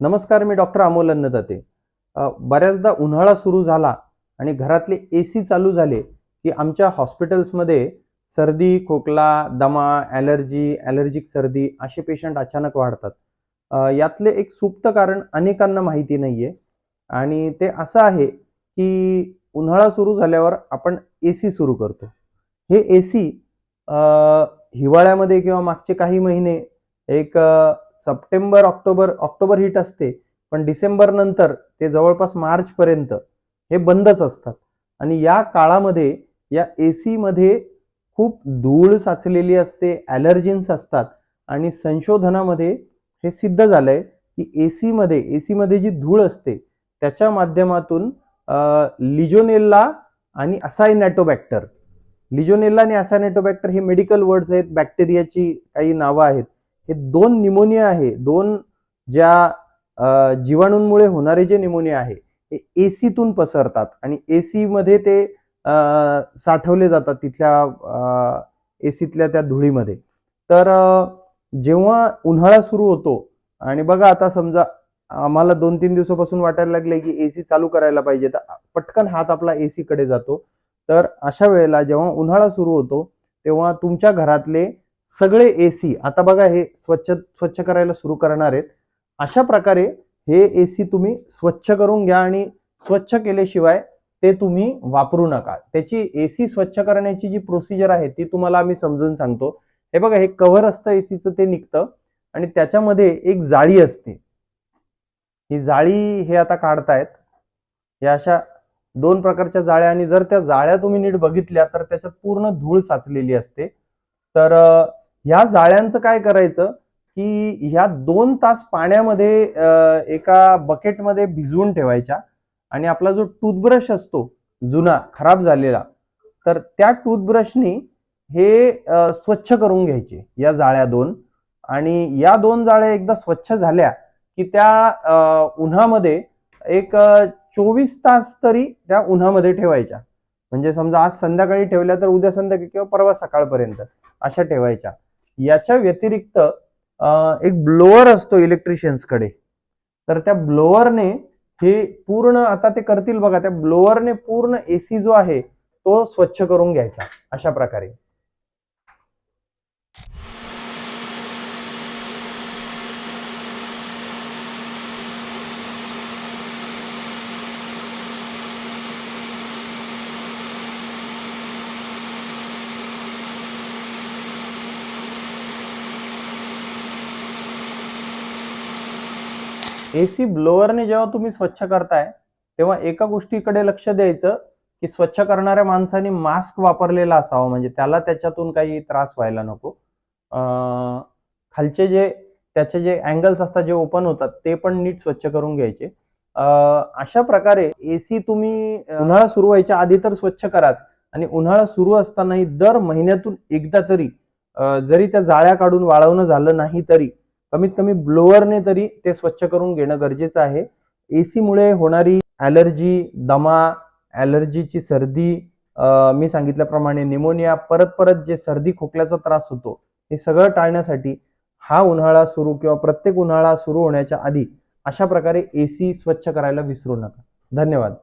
नमस्कार मी डॉक्टर अमोल अन्नदाते. बऱ्याचदा उन्हाळा सुरू झाला आणि घरातले ए सी चालू झाले की आमच्या हॉस्पिटल्समध्ये सर्दी खोकला दमा ॲलर्जी ॲलर्जिक सर्दी असे पेशंट अचानक वाढतात. यातले एक सुप्त कारण अनेकांना माहिती नाही आहे आणि ते असं आहे की उन्हाळा सुरू झाल्यावर आपण ए सी सुरू करतो. हे ए सी हिवाळ्यामध्ये किंवा मागचे काही महिने एक सप्टेंबर ऑक्टोबर ऑक्टोबर हिट असते पण डिसेंबर नंतर ते जवळपास मार्च पर्यंत हे बंदच असतात. आणि या काळामध्ये या ए सीमध्ये खूप धूळ साचलेली असते ॲलर्जीन्स असतात आणि संशोधनामध्ये हे सिद्ध झालंय की ए सीमध्ये ए सीमध्ये जी धूळ असते त्याच्या माध्यमातून लिजोनेल्ला आणि असायनॅटोबॅक्टर लिजोनेल्ला आणि असायनॅटोबॅक्टर हे मेडिकल वर्ड्स आहेत बॅक्टेरियाची काही नावं आहेत. हे दोन निमोनिया आहे. दोन ज्या जीवाणूंमुळे होणारे जे निमोनिया आहे हे एसीतून पसरतात आणि एसी मध्ये ते साठवले जातात तिथल्या एसीतल्या त्या धुळीमध्ये. तर जेव्हा उन्हाळा सुरू होतो आणि बघा आता समजा आम्हाला दोन तीन दिवसापासून वाटायला लागले की एसी चालू करायला पाहिजे तर पटकन हात आपला एसी कडे जातो. तर अशा वेळेला जेव्हा उन्हाळा सुरू होतो तेव्हा तुमच्या घरातले सगळे एसी आता बघा हे स्वच्छ स्वच्छ करायला सुरू करणार आहेत. अशा प्रकारे हे एसी तुम्ही स्वच्छ करून घ्या आणि स्वच्छ केल्याशिवाय ते तुम्ही वापरू नका. त्याची एसी स्वच्छ करण्याची जी प्रोसिजर आहे ती तुम्हाला आम्ही समजून सांगतो. हे बघा हे कव्हर असतं एसीचं ते निघतं. आणि त्याच्यामध्ये एक जाळी असते. ही जाळी हे आता काढतायत. या अशा दोन प्रकारच्या जाळ्या आणि जर त्या जाळ्या तुम्ही नीट बघितल्या तर त्याच्यात पूर्ण धूळ साचलेली असते. तर ह्या जाळ्यांचं काय करायचं की ह्या दोन तास पाण्यामध्ये एका बकेटमध्ये भिजवून ठेवायच्या आणि आपला जो टूथब्रश असतो जुना खराब झालेला तर त्या टूथब्रशनी हे स्वच्छ करून घ्यायचे या जाळ्या दोन. आणि या दोन जाळ्या एकदा स्वच्छ झाल्या की त्या अ, उन्हामध्ये एक चोवीस तास तरी त्या उन्हामध्ये ठेवायच्या. म्हणजे समजा आज संध्याकाळी ठेवल्या तर उद्या संध्याकाळी किंवा परवा सकाळपर्यंत अशा ठेवायच्या. याच्या व्यतिरिक्त एक ब्लोअर असतो इलेक्ट्रिशियन्सकडे तर त्या ब्लोअरने हे पूर्ण आता ते करतील बघा त्या ब्लोअरने पूर्ण एसी जो आहे तो स्वच्छ करून घ्यायचा अशा प्रकारे. एसी ब्लोअरने जेव्हा तुम्ही स्वच्छ करताय तेव्हा एका गोष्टीकडे लक्ष द्यायचं की स्वच्छ करणाऱ्या माणसाने मास्क वापरलेला असावा. म्हणजे त्याला त्याच्यातून काही त्रास व्हायला नको. खालचे जे त्याचे जे अँगल्स असतात जे ओपन होतात ते पण नीट स्वच्छ करून घ्यायचे. अशा प्रकारे एसी तुम्ही उन्हाळा सुरू व्हायच्या आधी तर स्वच्छ कराच. आणि उन्हाळा सुरू असतानाही दर महिन्यातून एकदा तरी जरी त्या जाळ्या काढून वाळवणं झालं नाही तरी कमीत कमी ब्लोअरने तरी ते स्वच्छ करून घेणं गरजेचं आहे. एसीमुळे होणारी ॲलर्जी दमा ॲलर्जीची सर्दी मी सांगितल्याप्रमाणे निमोनिया परत परत जे सर्दी खोकल्याचा त्रास होतो हे सगळं टाळण्यासाठी हा उन्हाळा सुरू किंवा प्रत्येक उन्हाळा सुरू होण्याच्या आधी अशा प्रकारे एसी स्वच्छ करायला विसरू नका. धन्यवाद.